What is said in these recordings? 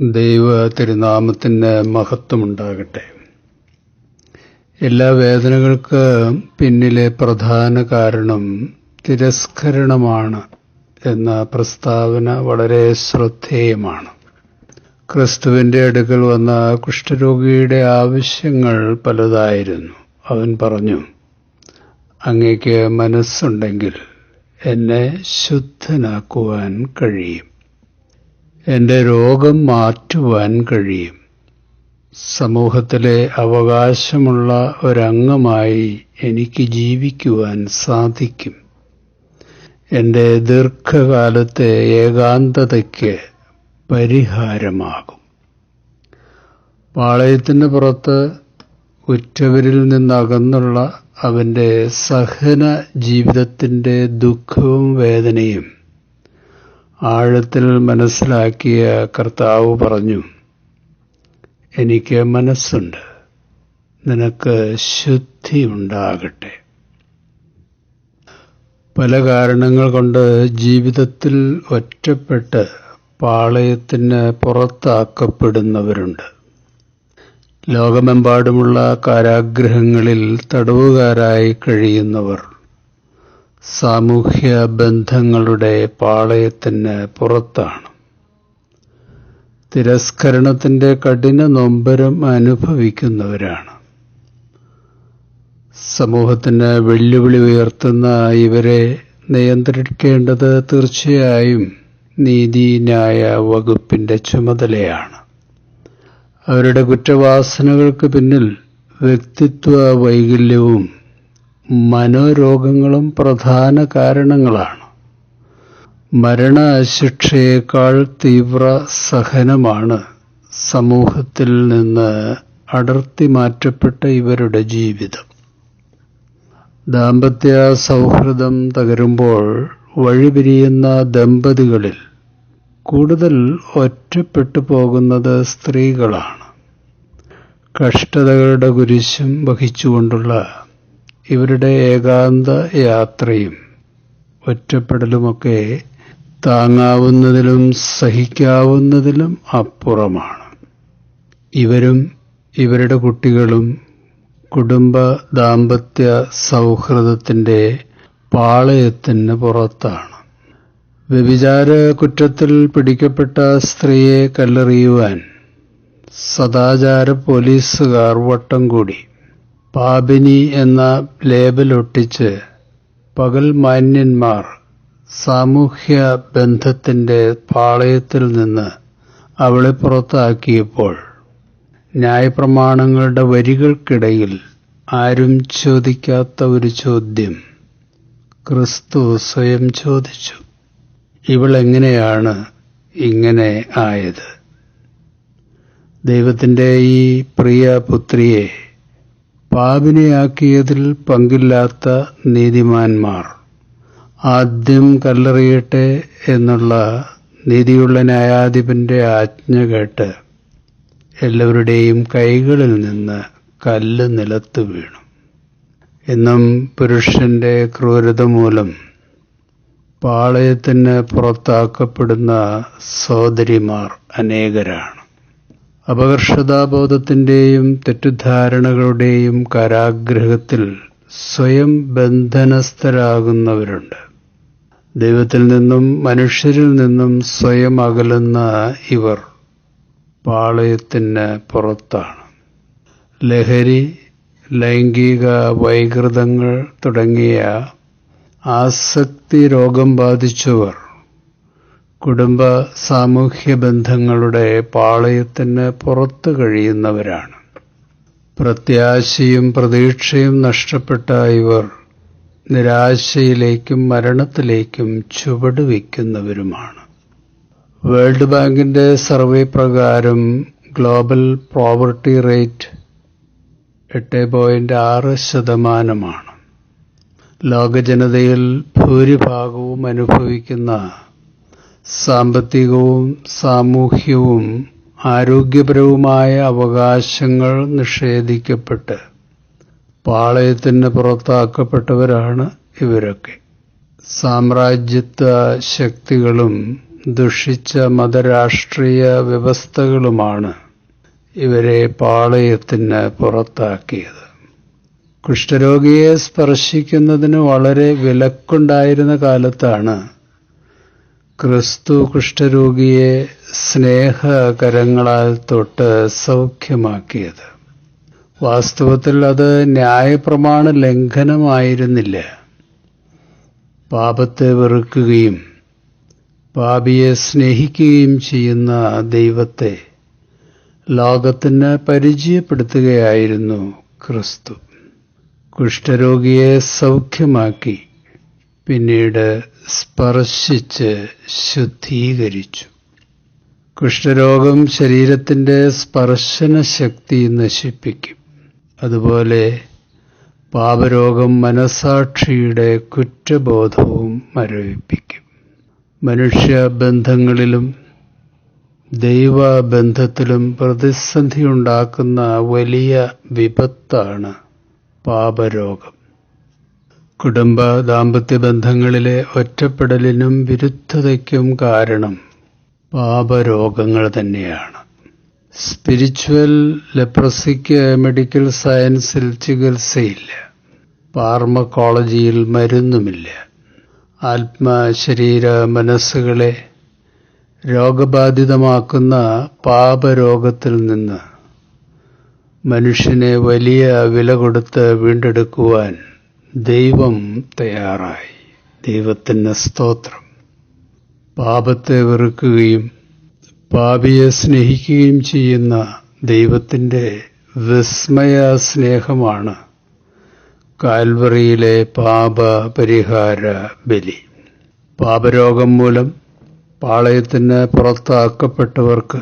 ദൈവ തിരുനാമത്തിന് മഹത്വമുണ്ടാകട്ടെ. എല്ലാ വേദനകൾക്ക് പിന്നിലെ പ്രധാന കാരണം തിരസ്കരണമാണ് എന്ന പ്രസ്താവന വളരെ ശ്രദ്ധേയമാണ്. ക്രിസ്തുവിന്റെ അടുക്കൽ വന്ന കുഷ്ഠരോഗിയുടെ ആവശ്യങ്ങൾ പലതായിരുന്നു. അവൻ പറഞ്ഞു അങ്ങയ്ക്ക് മനസ്സുണ്ടെങ്കിൽ എന്നെ ശുദ്ധനാക്കുവാൻ കഴിയും. എന്റെ രോഗം മാറ്റുവാൻ കഴിയും. സമൂഹത്തിലെ അവകാശമുള്ള ഒരംഗമായി എനിക്ക് ജീവിക്കുവാൻ സാധിക്കും. എന്റെ ദീർഘകാലത്തെ ഏകാന്തതയ്ക്ക് പരിഹാരമാകും. പാളയത്തിന് പുറത്ത് ഉറ്റവരിൽ നിന്നകന്നുള്ള അവന്റെ സഹന ജീവിതത്തിന്റെ ദുഃഖവും വേദനയും ആഴത്തിൽ മനസ്സിലാക്കിയ കർത്താവ് പറഞ്ഞു എനിക്ക് മനസ്സുണ്ട്. നിനക്ക് ശുദ്ധി ഉണ്ടാകട്ടെ. പല കാരണങ്ങൾ കൊണ്ട് ജീവിതത്തിൽ ഒറ്റപ്പെട്ട് പാളയത്തിന് പുറത്താക്കപ്പെടുന്നവരുണ്ട്. ലോകമെമ്പാടുമുള്ള കാരാഗ്രഹങ്ങളിൽ തടവുകാരായി കഴിയുന്നവർ. സാമൂഹ്യ ബന്ധങ്ങളുടെ പാളയത്തിന് പുറത്താണ്. തിരസ്കരണത്തിന്റെ കഠിന നൊമ്പരം അനുഭവിക്കുന്നവരാണ്. സമൂഹത്തിന് വെല്ലുവിളി ഉയർത്തുന്ന ഇവരെ നിയന്ത്രിക്കേണ്ടത് തീർച്ചയായും നീതിന്യായ വകുപ്പിന്റെ ചുമതലയാണ്. അവരുടെ കുറ്റവാസനകൾക്ക് പിന്നിൽ വ്യക്തിത്വ വൈകല്യവും മനോരോഗങ്ങളും പ്രധാന കാരണങ്ങളാണ്. മരണശിക്ഷയേക്കാൾ തീവ്ര സഹനമാണ് സമൂഹത്തിൽ നിന്ന് അടർത്തി മാറ്റപ്പെട്ട ഇവരുടെ ജീവിതം. ദാമ്പത്യ സൗഹൃദം തകരുമ്പോൾ വഴിപിരിയുന്ന ദമ്പതികളിൽ കൂടുതൽ ഒറ്റപ്പെട്ടു പോകുന്നത് സ്ത്രീകളാണ്. കഷ്ടതകളുടെ കുരിശും വഹിച്ചുകൊണ്ടുള്ള ഇവരുടെ ഏകാന്ത യാത്രയും ഒറ്റപ്പെടലുമൊക്കെ താങ്ങാവുന്നതിലും സഹിക്കാവുന്നതിലും അപ്പുറമാണ്. ഇവരും ഇവരുടെ കുട്ടികളും കുടുംബ ദാമ്പത്യ സൗഹൃദത്തിന്റെ പാളയത്തിന് പുറത്താണ്. വ്യഭിചാര കുറ്റത്തിൽ പിടിക്കപ്പെട്ട സ്ത്രീയെ കല്ലെറിയുവാൻ സദാചാര പോലീസുകാർ വട്ടം കൂടി. പാപിനി എന്ന ലേബലൊട്ടിച്ച് പകൽ മാന്യന്മാർ സാമൂഹ്യ ബന്ധത്തിന്റെ പാളയത്തിൽ നിന്ന് അവളെ പുറത്താക്കിയപ്പോൾ ന്യായപ്രമാണങ്ങളുടെ വരികൾക്കിടയിൽ ആരും ചോദിക്കാത്ത ഒരു ചോദ്യം. ക്രിസ്തു സ്വയം ചോദിച്ചു ഇവളെങ്ങനെയാണ് ഇങ്ങനെ ആയത്? ദൈവത്തിന്റെ ഈ പ്രിയ പുത്രിയെ പാപിനിയാക്കിയതിൽ പങ്കില്ലാത്ത നീതിമാന്മാർ ആദ്യം കല്ലെറിയട്ടെ എന്നുള്ള നീതിയുള്ള ന്യായാധിപന്റെ ആജ്ഞ കേട്ട് എല്ലാവരുടെയും കൈകളിൽ നിന്ന് കല്ല് നിലത്ത് വീണു. എന്നും പുരുഷന്റെ ക്രൂരത മൂലം പാളയത്തിന് പുറത്താക്കപ്പെടുന്ന സോദരിമാർ അനേകരാണ്. അപകർഷതാബോധത്തിന്റെയും തെറ്റിദ്ധാരണകളുടെയും കാരാഗ്രഹത്തിൽ സ്വയം ബന്ധനസ്ഥരാകുന്നവരുണ്ട്. ദൈവത്തിൽ നിന്നും മനുഷ്യരിൽ നിന്നും സ്വയം അകലുന്ന ഇവർ പാളയത്തിന് പുറത്താണ്. ലഹരി ലൈംഗിക വൈകൃതങ്ങൾ തുടങ്ങിയ ആസക്തി രോഗം ബാധിച്ചവർ കുടുംബ സാമൂഹ്യ ബന്ധങ്ങളുടെ പാളയത്തിന് പുറത്തു കഴിയുന്നവരാണ്. പ്രത്യാശയും പ്രതീക്ഷയും നഷ്ടപ്പെട്ട ഇവർ നിരാശയിലേക്കും മരണത്തിലേക്കും ചുവടുവെക്കുന്നവരുമാണ്. വേൾഡ് ബാങ്കിന്റെ സർവേ പ്രകാരം ഗ്ലോബൽ പ്രോവർട്ടി റേറ്റ് എട്ട് പോയിന്റ് ആറ് ശതമാനമാണ്. ലോകജനതയിൽ ഭൂരിഭാഗവും അനുഭവിക്കുന്ന സാമ്പത്തികവും സാമൂഹ്യവും ആരോഗ്യപരവുമായ അവകാശങ്ങൾ നിഷേധിക്കപ്പെട്ട് പാളയത്തിന് പുറത്താക്കപ്പെട്ടവരാണ് ഇവരൊക്കെ. സാമ്രാജ്യത്വ ശക്തികളും ദുഷിച്ച മതരാഷ്ട്രീയ വ്യവസ്ഥകളുമാണ് ഇവരെ പാളയത്തിന് പുറത്താക്കിയത്. കുഷ്ഠരോഗിയെ സ്പർശിക്കുന്നതിന് വളരെ വിലക്കുണ്ടായിരുന്ന കാലത്താണ് ക്രിസ്തു കുഷ്ഠരോഗിയെ സ്നേഹകരങ്ങളാൽ തൊട്ട് സൗഖ്യമാക്കിയത്. വാസ്തവത്തിൽ അത് ന്യായപ്രമാണ ലംഘനമായിരുന്നില്ല. പാപത്തെ വെറുക്കുകയും പാപിയെ സ്നേഹിക്കുകയും ചെയ്യുന്ന ദൈവത്തെ ലോകത്തിന് പരിചയപ്പെടുത്തുകയായിരുന്നു ക്രിസ്തു. കുഷ്ഠരോഗിയെ സൗഖ്യമാക്കി പിന്നീട് സ്പർശിച്ച് ശുദ്ധീകരിച്ചു. കുഷ്ഠരോഗം ശരീരത്തിന്റെ സ്പർശന ശക്തി നശിപ്പിക്കും. അതുപോലെ പാപരോഗം മനസാക്ഷിയുടെ കുറ്റബോധവും മരവിപ്പിക്കും. മനുഷ്യ ബന്ധങ്ങളിലും ദൈവബന്ധത്തിലും പ്രതിസന്ധിയുണ്ടാക്കുന്ന വലിയ വിപത്താണ് പാപരോഗം. കുടുംബ ദാമ്പത്യ ബന്ധങ്ങളിലെ ഒറ്റപ്പെടലിനും വിരുദ്ധതയ്ക്കും കാരണം പാപരോഗങ്ങൾ തന്നെയാണ്. സ്പിരിച്വൽ ലെപ്രസിക്ക് മെഡിക്കൽ സയൻസിൽ ചികിത്സയില്ല. പാർമക്കോളജിയിൽ മരുന്നുമില്ല. ആത്മ ശരീര മനസ്സുകളെ രോഗബാധിതമാക്കുന്ന പാപരോഗത്തിൽ നിന്ന് മനുഷ്യനെ വലിയ വില കൊടുത്ത് വീണ്ടെടുക്കുവാൻ ദൈവം തയ്യാറായി. ദൈവത്തിന്റെ സ്തോത്രം. പാപത്തെ വെറുക്കുകയും പാപിയെ സ്നേഹിക്കുകയും ചെയ്യുന്ന ദൈവത്തിന്റെ വിസ്മയ സ്നേഹമാണ് കാൽവറിയിലെ പാപ പരിഹാര ബലി. പാപരോഗം മൂലം പാളയത്തിന് പുറത്താക്കപ്പെട്ടവർക്ക്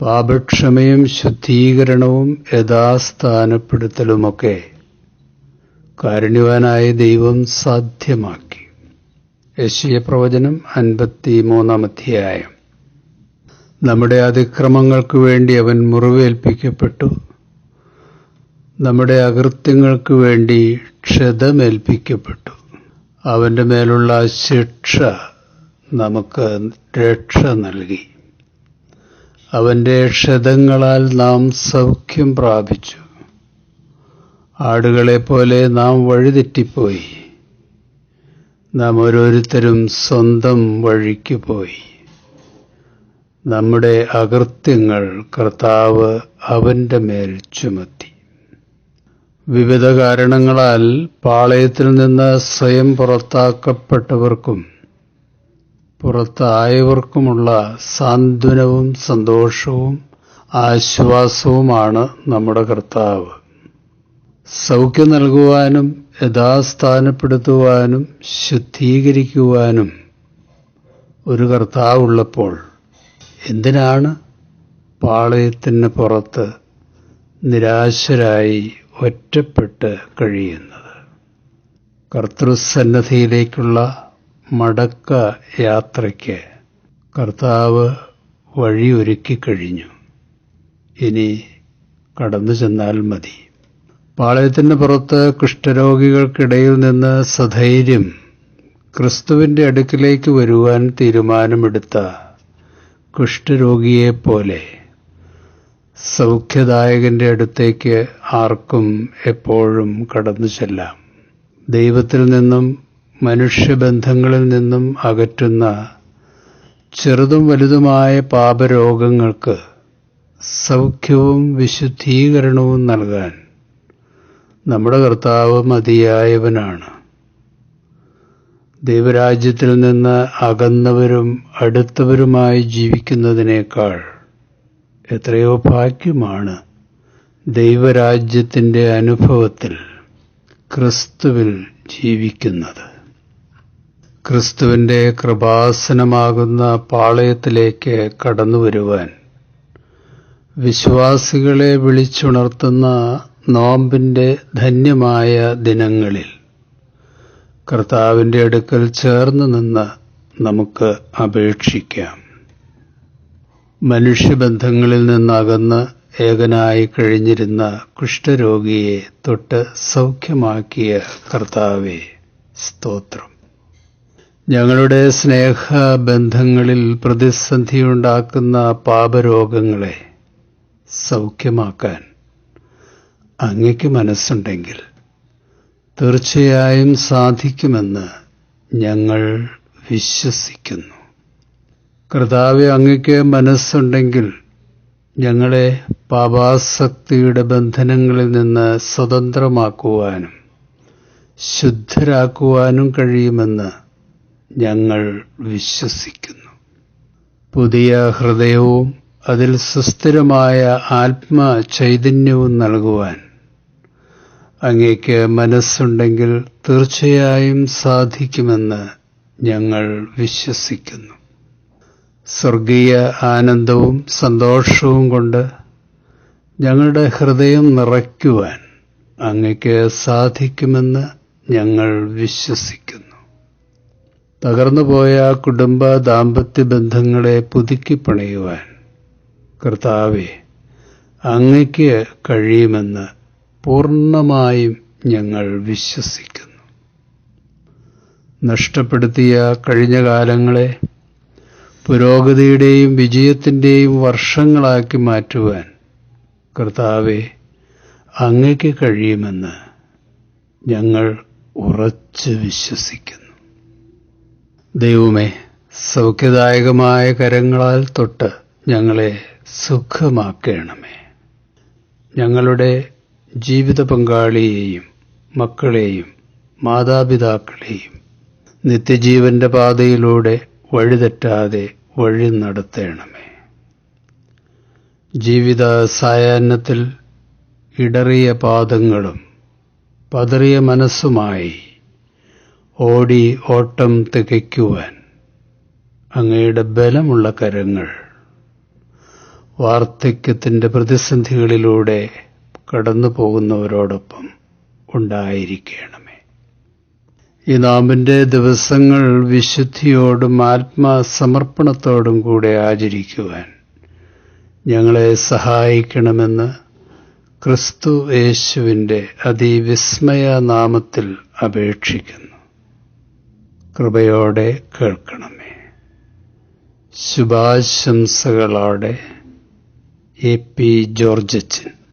പാപക്ഷമയും ശുദ്ധീകരണവും യഥാസ്ഥാനപ്പെടുത്തലുമൊക്കെ കാരുണ്യവാനായ ദൈവം സാധ്യമാക്കി. യശിയ പ്രവചനം അൻപത്തി മൂന്നാം അധ്യായം. നമ്മുടെ അതിക്രമങ്ങൾക്ക് വേണ്ടി അവൻ മുറിവേൽപ്പിക്കപ്പെട്ടു. നമ്മുടെ അകൃത്യങ്ങൾക്ക് വേണ്ടി ക്ഷതമേൽപ്പിക്കപ്പെട്ടു. അവന്റെ മേലുള്ള ശിക്ഷ നമുക്ക് രക്ഷ നൽകി. അവന്റെ ക്ഷതങ്ങളാൽ നാം സൗഖ്യം പ്രാപിച്ചു. ആടുകളെപ്പോലെ നാം വഴിതെറ്റിപ്പോയി. നാം ഓരോരുത്തരും സ്വന്തം വഴിക്ക് പോയി. നമ്മുടെ അകൃത്യങ്ങൾ കർത്താവ് അവന്റെ മേൽ ചുമത്തി. വിവിധ കാരണങ്ങളാൽ പാളയത്തിൽ നിന്ന് സ്വയം പുറത്താക്കപ്പെട്ടവർക്കും പുറത്തായവർക്കുമുള്ള സാന്ത്വനവും സന്തോഷവും ആശ്വാസവുമാണ് നമ്മുടെ കർത്താവ്. സൗഖ്യം നൽകുവാനും യഥാസ്ഥാനപ്പെടുത്തുവാനും ശുദ്ധീകരിക്കുവാനും ഒരു കർത്താവുള്ളപ്പോൾ എന്തിനാണ് പാളയത്തിന് പുറത്ത് നിരാശരായി ഒറ്റപ്പെട്ട് കഴിയുന്നത്? കർത്തൃസന്നദ്ധിയിലേക്കുള്ള മടക്ക യാത്രയ്ക്ക് കർത്താവ് വഴിയൊരുക്കി കഴിഞ്ഞു. ഇനി കടന്നു ചെന്നാൽ മതി. പാളയത്തിന് പുറത്ത് കുഷ്ഠരോഗികൾക്കിടയിൽ നിന്ന് സധൈര്യം ക്രിസ്തുവിന്റെ അടുക്കിലേക്ക് വരുവാൻ തീരുമാനമെടുത്ത കുഷ്ഠരോഗിയെപ്പോലെ സൗഖ്യദായകന്റെ അടുത്തേക്ക് ആർക്കും എപ്പോഴും കടന്നു ചെല്ലാം. ദൈവത്തിൽ നിന്നും മനുഷ്യബന്ധങ്ങളിൽ നിന്നും അകറ്റുന്ന ചെറുതും വലുതുമായ പാപരോഗങ്ങൾക്ക് സൗഖ്യവും വിശുദ്ധീകരണവും നൽകാൻ നമ്മുടെ കർത്താവ് മതിയായവനാണ്. ദൈവരാജ്യത്തിൽ നിന്ന് അകന്നവരും അടുത്തവരുമായി ജീവിക്കുന്നതിനേക്കാൾ എത്രയോ ഭാഗ്യമാണ് ദൈവരാജ്യത്തിന്റെ അനുഭവത്തിൽ ക്രിസ്തുവിൽ ജീവിക്കുന്നത്. ക്രിസ്തുവിന്റെ കൃപാസനമാകുന്ന പാളയത്തിലേക്ക് കടന്നു വരുവാൻ വിശ്വാസികളെ വിളിച്ചുണർത്തുന്ന നോമ്പിന്റെ ധന്യമായ ദിനങ്ങളിൽ കർത്താവിന്റെ അടുക്കൽ ചേർന്ന് നിന്ന് നമുക്ക് അപേക്ഷിക്കാം. മനുഷ്യബന്ധങ്ങളിൽ നിന്നകന്ന് ഏകനായി കഴിഞ്ഞിരുന്ന കുഷ്ഠരോഗിയെ തൊട്ട് സൗഖ്യമാക്കിയ കർത്താവെ സ്തോത്രം. ഞങ്ങളുടെ സ്നേഹബന്ധങ്ങളിൽ പ്രതിസന്ധിയുണ്ടാക്കുന്ന പാപരോഗങ്ങളെ സൗഖ്യമാക്കാൻ അങ്ങയ്ക്ക് മനസ്സുണ്ടെങ്കിൽ തീർച്ചയായും സാധിക്കുമെന്ന് ഞങ്ങൾ വിശ്വസിക്കുന്നു. കർത്താവ് അങ്ങയ്ക്ക് മനസ്സുണ്ടെങ്കിൽ ഞങ്ങളെ പാപാസക്തിയുടെ ബന്ധനങ്ങളിൽ നിന്ന് സ്വതന്ത്രമാക്കുവാനും ശുദ്ധരാക്കുവാനും കഴിയുമെന്ന് ഞങ്ങൾ വിശ്വസിക്കുന്നു. പുതിയ ഹൃദയവും അതിൽ സുസ്ഥിരമായ ആത്മ ചൈതന്യവും നൽകുവാൻ അങ്ങേക്ക് മനസ്സുണ്ടെങ്കിൽ തീർച്ചയായും സാധിക്കുമെന്ന് ഞങ്ങൾ വിശ്വസിക്കുന്നു. സ്വർഗീയ ആനന്ദവും സന്തോഷവും കൊണ്ട് ഞങ്ങളുടെ ഹൃദയം നിറയ്ക്കുവാൻ അങ്ങയ്ക്ക് സാധിക്കുമെന്ന് ഞങ്ങൾ വിശ്വസിക്കുന്നു. തകർന്നുപോയ കുടുംബ ദാമ്പത്യ ബന്ധങ്ങളെ പുതുക്കി പണിയുവാൻ കർത്താവെ അങ്ങയ്ക്ക് കഴിയുമെന്ന് പൂർണമായും ഞങ്ങൾ വിശ്വസിക്കുന്നു. നഷ്ടപ്പെടുത്തിയ കഴിഞ്ഞ കാലങ്ങളെ പുരോഗതിയുടെയും വിജയത്തിന്റെയും വർഷങ്ങളാക്കി മാറ്റുവാൻ കർത്താവെ അങ്ങയ്ക്ക് കഴിയുമെന്ന് ഞങ്ങൾ ഉറച്ച് വിശ്വസിക്കുന്നു. ദൈവമേ സൗഖ്യദായകമായ കരങ്ങളാൽ തൊട്ട് ഞങ്ങളെ സുഖമാക്കണമേ. ഞങ്ങളുടെ ജീവിത പങ്കാളിയെയും മക്കളെയും മാതാപിതാക്കളെയും നിത്യജീവന്റെ പാതയിലൂടെ വഴിതെറ്റാതെ വഴി നടത്തണമേ. ജീവിത സായാഹ്നത്തിൽ ഇടറിയ പാദങ്ങളും പതറിയ മനസ്സുമായി ഓടി ഓട്ടം തികയ്ക്കുവാൻ അങ്ങയുടെ ബലമുള്ള കരങ്ങൾ വാർദ്ധക്യത്തിന്റെ പ്രതിസന്ധികളിലൂടെ കടന്നു പോകുന്നവരോടൊപ്പം ഉണ്ടായിരിക്കണമേ. ഈ നാമിന്റെ ദിവസങ്ങൾ വിശുദ്ധിയോടും ആത്മാസമർപ്പണത്തോടും കൂടെ ആചരിക്കുവാൻ ഞങ്ങളെ സഹായിക്കണമെന്ന് ക്രിസ്തു യേശുവിന്റെ അതിവിസ്മയ നാമത്തിൽ അപേക്ഷിക്കുന്നു. കൃപയോടെ കേൾക്കണമേ. ശുഭാശംസകളോടെ എ പി ജോർജച്ചൻ.